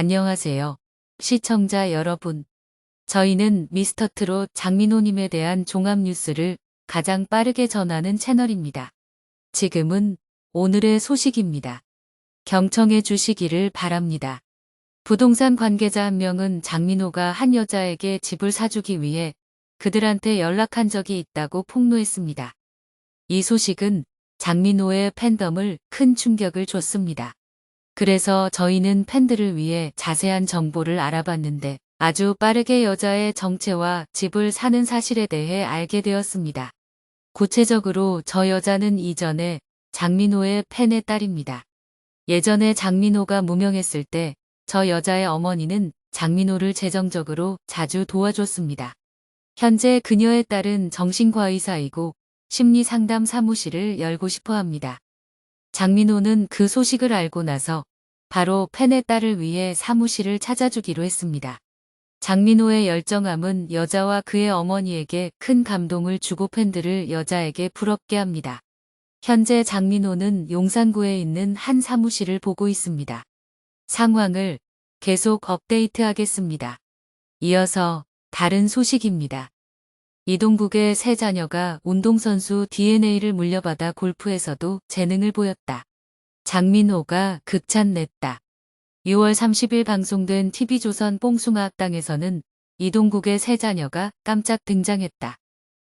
안녕하세요. 시청자 여러분. 저희는 미스터트롯 장민호님에 대한 종합 뉴스를 가장 빠르게 전하는 채널입니다. 지금은 오늘의 소식입니다. 경청해 주시기를 바랍니다. 부동산 관계자 한 명은 장민호가 한 여자에게 집을 사주기 위해 그들한테 연락한 적이 있다고 폭로했습니다. 이 소식은 장민호의 팬덤을 큰 충격을 줬습니다. 그래서 저희는 팬들을 위해 자세한 정보를 알아봤는데 아주 빠르게 여자의 정체와 집을 사는 사실에 대해 알게 되었습니다. 구체적으로 저 여자는 이전에 장민호의 팬의 딸입니다. 예전에 장민호가 무명했을 때 저 여자의 어머니는 장민호를 재정적으로 자주 도와줬습니다. 현재 그녀의 딸은 정신과 의사이고 심리상담 사무실을 열고 싶어 합니다. 장민호는 그 소식을 알고 나서 바로 팬의 딸을 위해 사무실을 찾아주기로 했습니다. 장민호의 열정함은 여자와 그의 어머니에게 큰 감동을 주고 팬들을 여자에게 부럽게 합니다. 현재 장민호는 용산구에 있는 한 사무실을 보고 있습니다. 상황을 계속 업데이트하겠습니다. 이어서 다른 소식입니다. 이동국의 세 자녀가 운동선수 DNA를 물려받아 골프에서도 재능을 보였다. 장민호가 극찬 냈다. 6월 30일 방송된 TV조선 뽕숭아 학당에서는 이동국의 세 자녀가 깜짝 등장했다.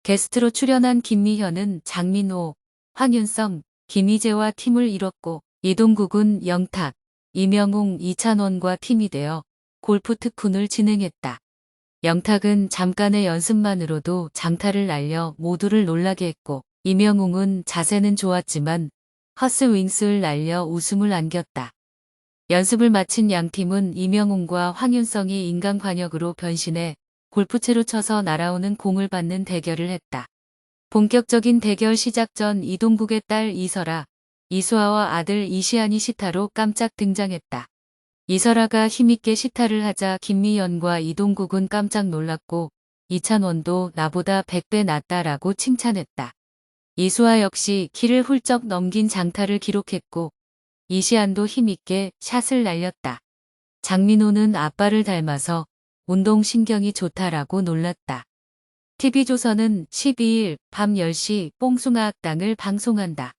게스트로 출연한 김미현은 장민호, 황윤성, 김희재와 팀을 이뤘고 이동국은 영탁, 이명웅, 이찬원과 팀이 되어 골프 특훈을 진행했다. 영탁은 잠깐의 연습만으로도 장타를 날려 모두를 놀라게 했고 이명웅은 자세는 좋았지만 헛스윙스를 날려 웃음을 안겼다. 연습을 마친 양 팀은 이명웅과 황윤성이 인간 관역으로 변신해 골프채로 쳐서 날아오는 공을 받는 대결을 했다. 본격적인 대결 시작 전 이동국의 딸 이설아, 이수아와 아들 이시안이 시타로 깜짝 등장했다. 이설아가 힘있게 시타를 하자 김미연과 이동국은 깜짝 놀랐고 이찬원도 나보다 100배 낫다라고 칭찬했다. 이수아 역시 키를 훌쩍 넘긴 장타를 기록했고 이시안도 힘있게 샷을 날렸다. 장민호는 아빠를 닮아서 운동신경이 좋다라고 놀랐다. TV조선은 12일 밤 10시 뽕숭아 학당을 방송한다.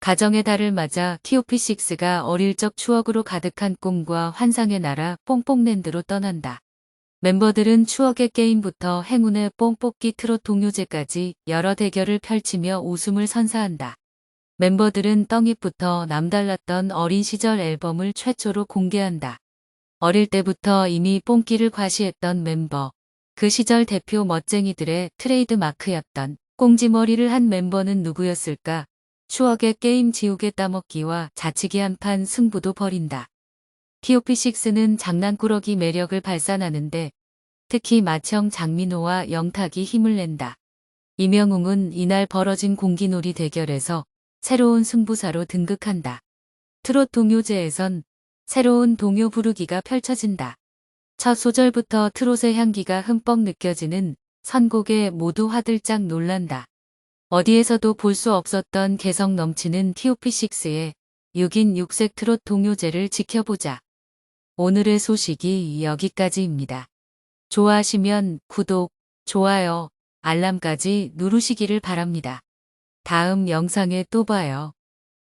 가정의 달을 맞아 TOP6가 어릴 적 추억으로 가득한 꿈과 환상의 나라 뽕뽕랜드로 떠난다. 멤버들은 추억의 게임부터 행운의 뽕뽑기 트롯 동요제까지 여러 대결을 펼치며 웃음을 선사한다. 멤버들은 떡잎부터 남달랐던 어린 시절 앨범을 최초로 공개한다. 어릴 때부터 이미 뽕기를 과시했던 멤버, 그 시절 대표 멋쟁이들의 트레이드 마크였던 꽁지머리를 한 멤버는 누구였을까? 추억의 게임 지우개 따먹기와 자치기 한판 승부도 벌인다. TOP6는 장난꾸러기 매력을 발산하는데 특히 마청 장민호와 영탁이 힘을 낸다. 이명웅은 이날 벌어진 공기놀이 대결에서 새로운 승부사로 등극한다. 트롯 동요제에선 새로운 동요 부르기가 펼쳐진다. 첫 소절부터 트롯의 향기가 흠뻑 느껴지는 선곡에 모두 화들짝 놀란다. 어디에서도 볼 수 없었던 개성 넘치는 TOP6의 6인 6색 트롯 동요제를 지켜보자. 오늘의 소식이 여기까지입니다. 좋아하시면 구독, 좋아요, 알람까지 누르시기를 바랍니다. 다음 영상에 또 봐요.